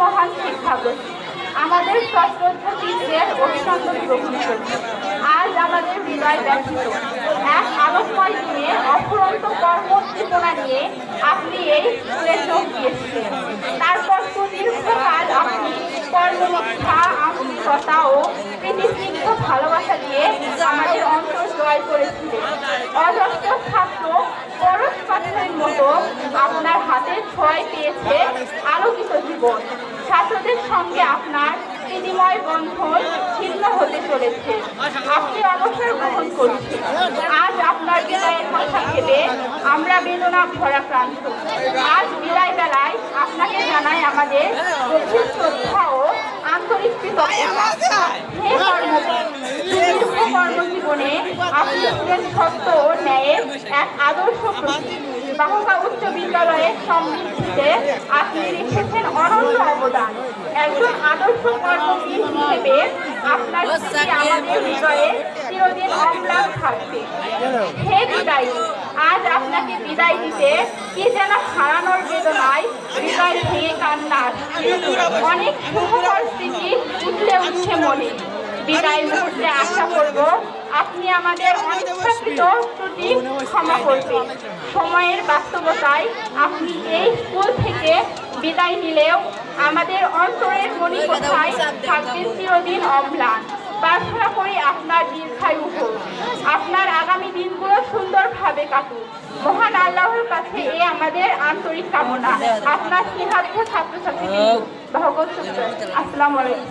মহান শিক্ষাগ্রহী আমাদের সশ্রদ্ধ অভিনন্দন গ্রহণ আজ আমাদের হৃদয় ব্যথিত। এক আলোকময় দিনে অফুরন্ত কর্মোদ্দীপনা নিয়ে আপনি এই স্কুলে যোগ দিয়েছিলেন। তারপর সুদীর্ঘকাল আপনি কর্মনিষ্ঠা, আন্তরিকতা ও প্রীতিস্নিগ্ধ ভালোবাসা দিয়ে আমাদের অন্তর জয় করেছিলেন। অজস্র ছাত্র পরশ পাথরের মতো আপনার হাতের ছয় পেয়েছে আলোকিত জীবন। ছাত্রদের সঙ্গে আপনার বিনিময় বন্ধন ছিন্ন হতে চলেছে। আপনি অবসর গ্রহণ করছেন। আজ আপনার বিদায়ের কথা ভেবে আমরা বেদনা ভরা ক্রান্ত আজ বিদায় বেলায় আপনাকে জানাই আমাদের গভীর শ্রদ্ধা ও আন্তরিক কৃতজ্ঞতা। হে কর্মজীবনে আপনি ছিলেন সত্য ও ন্যায়ের এক আদর্শ প্রতীক বাহুকা উচ্চ বিদ্যালয়ের সমৃদ্ধিতে আপনি রেখেছেন অনন্য অবদান। একজন আদর্শ কর্মবীর হিসেবে আপনার আমাদের হৃদয়ে চিরদিন অম্লান থাকবে। হে বিদায়ী, আজ আপনাকে বিদায় দিতে কি যেন হারানোর বেদনায় হৃদয় ভেঙে কান্না অনেক শুভকর স্মৃতি উঠলে উঠছে মনে। বিদায় মুহূর্তে আশা করব আমাদের অনিচ্ছাকৃত ত্রুটি ক্ষমা করবেন সময়ের বাস্তবতায় আপনি এই স্কুল থেকে বিদায় নিলেও আমাদের অন্তরের মণিকোঠায় থাকবে চিরদিন অম্লান। প্রার্থনা করি আপনার দীর্ঘায়ু হোক। আপনার আগামী দিনগুলো সুন্দরভাবে কাটুক। মহান আল্লাহর কাছে এ আমাদের আন্তরিক কামনা। আপনার স্নেহার্থ ছাত্রছাত্রী ভগৎ আসসালামু আলাইকুম।